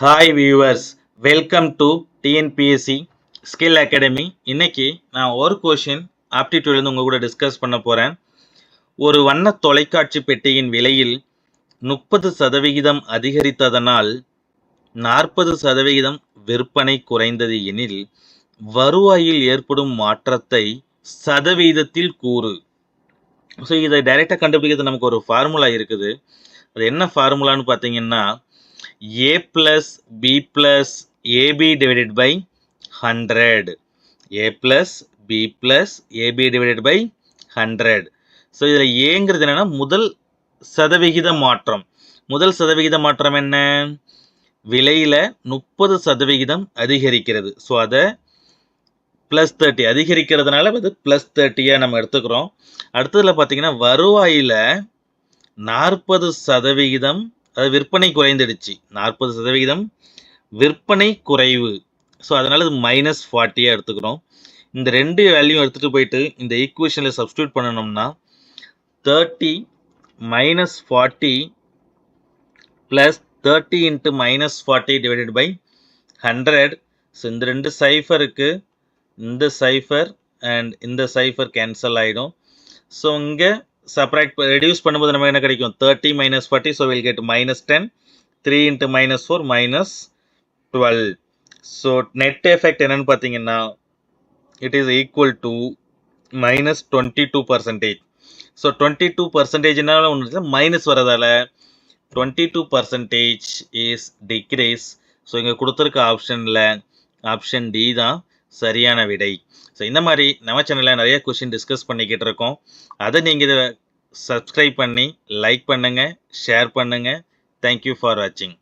Hi viewers welcome to T N P S C skill academy இன்னைக்கு நான் ஒரு question ஆப்டிடியூட்லேருந்து உங்கள் கூட டிஸ்கஸ் பண்ண போகிறேன் ஒரு வண்ண தொலைக்காட்சி பெட்டியின் விலையில் முப்பது சதவிகிதம் அதிகரித்ததனால் நாற்பது சதவிகிதம் விற்பனை குறைந்தது எனில் வருவாயில் ஏற்படும் மாற்றத்தை சதவீதத்தில் கூறு. ஸோ இதை டைரெக்டாக கண்டுபிடிக்கிறது நமக்கு ஒரு ஃபார்முலா இருக்குது. அது என்ன ஃபார்முலான்னு பார்த்தீங்கன்னா A plus B plus A B divided by hundred A plus B plus A B divided by hundred so இதில் ஏங்கிறது என்னென்னா முதல் சதவிகித மாற்றம். முதல் சதவிகித மாற்றம் என்ன? விலையில் முப்பது சதவிகிதம் அதிகரிக்கிறது. ஸோ அதை ப்ளஸ் தேர்ட்டி அதிகரிக்கிறதுனால அது ப்ளஸ் தேர்ட்டியாக நம்ம எடுத்துக்கிறோம். அடுத்ததில் பார்த்தீங்கன்னா வருவாயில் நாற்பது சதவிகிதம் அதாவது விற்பனை குறைந்துடுச்சு. நாற்பது சதவிகிதம் விற்பனை குறைவு. ஸோ அதனால் இது மைனஸ் ஃபார்ட்டியாக எடுத்துக்கிறோம். இந்த ரெண்டு வேல்யூ எடுத்துகிட்டு போயிட்டு இந்த ஈக்குவேஷனில் சப்ஸ்டியூட் பண்ணணும்னா thirty minus forty plus thirty into minus forty divided by hundred so இந்த ரெண்டு சைஃபருக்கு இந்த சைஃபர் அண்ட் இந்த சைஃபர் கேன்சல் ஆகிடும் ஸோ இங்கே சப்ராக்ட் ரெடியூஸ் பண்ணும்போது நமக்கு என்ன கிடைக்கும்? Thirty minus forty so will get minus ten three into minus four minus twelve so net effect என்னன்னு பார்த்தீங்கன்னா it is equal to minus twenty two percentage so twenty two பர்சன்டேஜ்னால ஒன்று minus வரதால twenty two percentage is decrease so இங்கே கொடுத்துருக்க ஆப்ஷனில் option D தான். சரியான விடை. So இந்த மாதிரி நம்ம சேனலில் நிறைய கொஷின் டிஸ்கஸ் பண்ணிக்கிட்டு இருக்கோம். அதை நீங்கள் இதை சப்ஸ்கிரைப் பண்ணி லைக் பண்ணுங்கள் ஷேர் பண்ணுங்கள் தேங்க்யூ ஃபார் வாட்சிங்